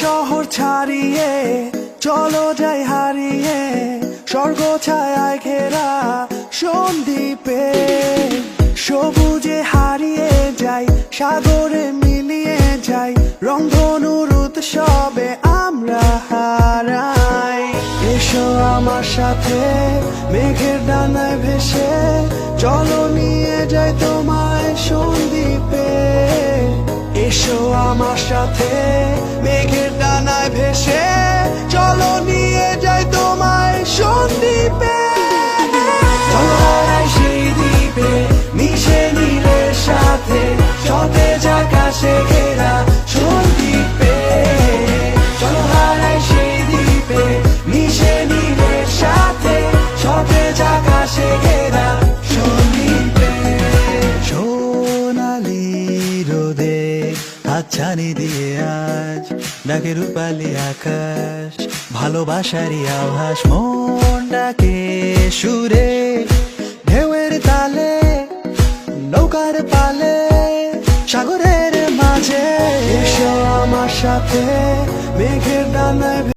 শহর ছাড়িয়ে, চলো যাই হারিয়ে, স্বর্গ ছায় ঘেরা সন্দীপে সবুজে হারিয়ে যাই, সাগরে মিলিয়ে যাই রংধনুর উৎসবে আমরা হারাই। এসো আমার সাথে, মেঘের ডানায় ভেসে, চলো নিয়ে যাই তোমায় সন্দীপে এসো আমার সাথে, মেঘের হাতছানি দিয়ে আজ ডাকে রূপালি আকাশ, ভালোবাসারই আভাস। মন ডাকে সুরে, ঢেউয়ের তালে, নৌকার পালে, সাগরের মাঝে। এসো আমার সাথে, মেঘের ডানায়